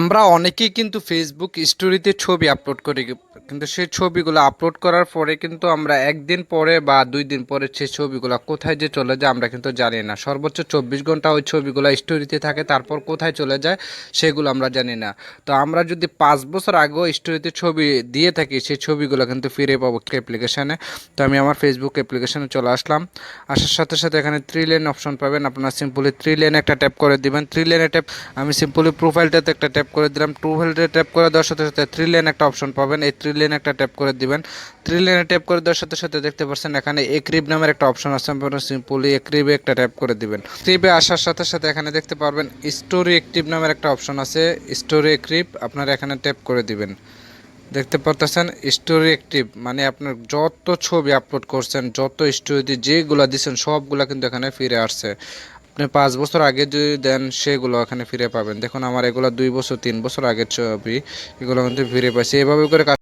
আমরা অনেকেই কিন্তু ফেসবুক স্টোরিতে ছবি আপলোড করি, কিন্তু সেই ছবিগুলো আপলোড করার পরে কিন্তু আমরা একদিন পরে বা দুই দিন পরে সেই ছবিগুলো কোথায় যে চলে যায় আমরা কিন্তু জানি না। সর্বোচ্চ চব্বিশ ঘণ্টা ওই ছবিগুলো স্টোরিতে থাকে, তারপর কোথায় চলে যায় সেগুলো আমরা জানি না। তো আমরা যদি পাঁচ বছর আগেও স্টোরিতে ছবি দিয়ে থাকি সেই ছবিগুলো কিন্তু ফিরে পাবো অ্যাপ্লিকেশানে তো আমি আমার ফেসবুক অ্যাপ্লিকেশানে চলে আসলাম। আসার সাথে সাথে এখানে থ্রি লেন অপশন পাবেন। আপনারা সিম্পলি থ্রি লেন একটা ট্যাপ করে দিবেন। থ্রি লেনে ট্যাপ আমি সিম্পলি প্রোফাইলটাতে একটা ট্যাপ করে দিলাম। টু প্রোফাইলটা ট্যাপ করে দেওয়ার সাথে সাথে থ্রি লেন একটা অপশন পাবেন। এই থ্রি লেন একটা ট্যাপ করে দিবেন। থ্রি লেনে ট্যাপ করে দেওয়ার সাথে সাথে দেখতে পাচ্ছেন এখানে এক্রিব নামের একটা অপশন আছে। আপনারা সিম্পলি এক্রিবে একটা ট্যাপ করে দিবেন। এক্রিবে আসার সাথে সাথে এখানে দেখতে পারবেন স্টোরি অ্যাক্টিভ নামের একটা অপশন আছে। স্টোরি এক্রিব আপনারা এখানে ট্যাপ করে দিবেন। দেখতে পারতেছেন? স্টোরি অ্যাক্টিভ মানে আপনার যত ছবি আপলোড করছেন, যত স্টোরি যেগুলো দিচ্ছেন সবগুলো কিন্তু এখানে ফিরে আসছে। আপনি পাঁচ বছর আগে যদি দেন, সেগুলো এখানে ফিরে পাবেন। দেখুন, আমার এগুলো দুই বছর, তিন বছর আগের ছবি, এগুলো কিন্তু ফিরে পাইছি। এভাবে করে